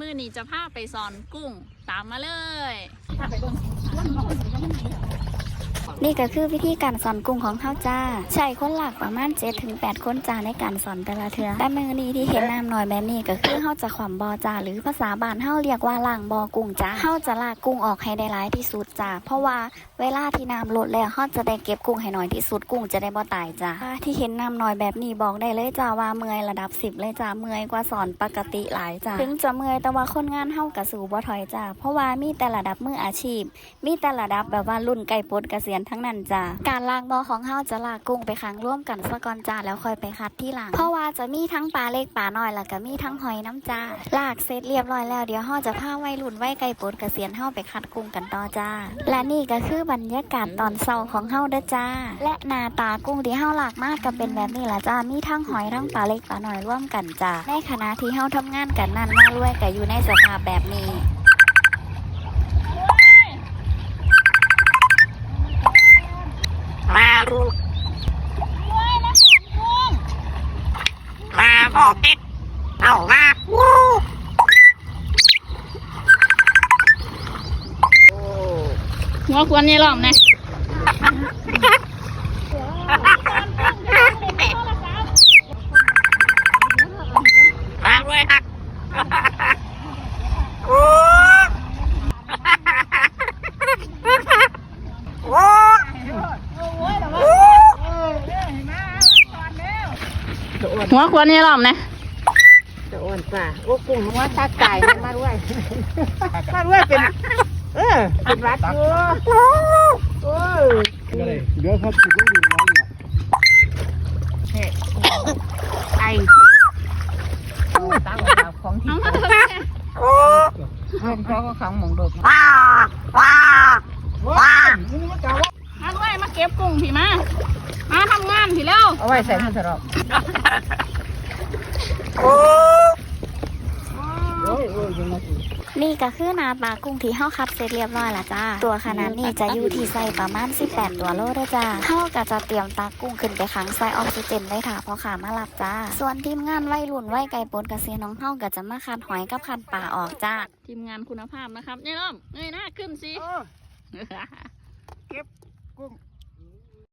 มือนี้จะพาไปสอนกุ้ง ตามมาเลย นี่ก็คือวิธีการสอนกุ้งของเขาจ้า ใช้คนหลักประมาณ7ถึง8คนจ้าในการสอนแต่ละเทือแต่มือนี้ที่เห็นน้ำหน่อยแบบนี้ก็คือเขาจะขวำบอจ้าหรือภาษาบ้านเขาเรียกว่าล่างบอกุ้งจ้าเขาจะลากกุ้งออกให้ได้หลายที่สุดจ้าเพราะว่าเวลาที่น้ำลดแล้วเขาจะได้เก็บกุ้งให้น้อยที่สุดกุ้งจะได้บ่ตายจ้าที่เห็นน้ำหน่อยแบบนี้บอกได้เลยจ้าว่าเมื่อยระดับ 10 เลยจ้าเมื่อยกว่าสอนปกติหลายจ้าถึงจะเมื่อยแต่ว่าคนงานเฮากระสูบ่ถอยจ้าเพราะว่ามีแต่ระดับมืออาชีพ มีแต่ระดับแบบว่ารุ่นไก่ปดเกษียณทั้งนั้นจ้าการล้างบ่อของเฮาจะลากกุ้งไปขังร่วมกันซะก่อนจ้าแล้วค่อยไปคัดที่หลัง เพราะว่าจะมีทั้งปลาเล็กปลาน้อยแล้วก็มีทั้งหอยน้ำจ้าลากเสร็จเรียบร้อยแล้วเดี๋ยวเฮาจะพาไวรุ่นไวัยไก่ปลดเกษียณเฮาไปคัดกุ้งกันต่อจ้า และนี่ก็คือบรรยากาศตอนเช้าของเฮาเด้อจ้า และหน้าตากุ้งที่เฮาลากมากก็เป็นแบบนี้ละจ้ามีทั้งหอยทั้งปลาเล็กปลาน้อยร่วมกันจ้าในขณะที่เฮาทำงานกันนั่นมารวยก็อยู่ในสภาพแบบนี้ มาลูกมาบอกเป็ดเอามาวู้โอ้หัวควรนี่หรอมนะ หัวควรนี่หรอมนะจะอ้วนป่ะโอ้กุ้งหัวตาไก่มันมาด้วยมาด้วยเป็นเออเป็นรัดอยู่โอ้ยเดี๋ยวครับสิบต้องยืนไว้เนี่ยไอตั้งเอาของที่เอามาเถอะแม่โอ้เงินเขาก็ของหมองดกว้าว้าว้ามาด้วยมาเก็บกุ้งพี่มามาทำงาน พี่เร็วเอาไว้ใส่มันสรอกโอ้โอ้ยโอ้ยยังไงนี่ก็คือหนาปลากุ้งที่เฮาคัดเสร็จเรียบร้อยและจ้า ตัวขนาดนี้จะอยู่ที่ไซส์ประมาณ 18 ตัวโลเด้อจ้าเฮาก็จะเตรียมตากุ้งขึ้นไปขังใส่ออกซิเจนไว้ค่ะพอขามาหลับจ้า ส่วนทีมงานวัยรุ่นวัยไก่ปนเกษียณน้องเฮาก็จะมาคัดหอยกับคัดปลาออกจ้า ทีมงานคุณภาพนะครับนี่หรอมเงยหน้าขึ้นสิเก็บกุ้ง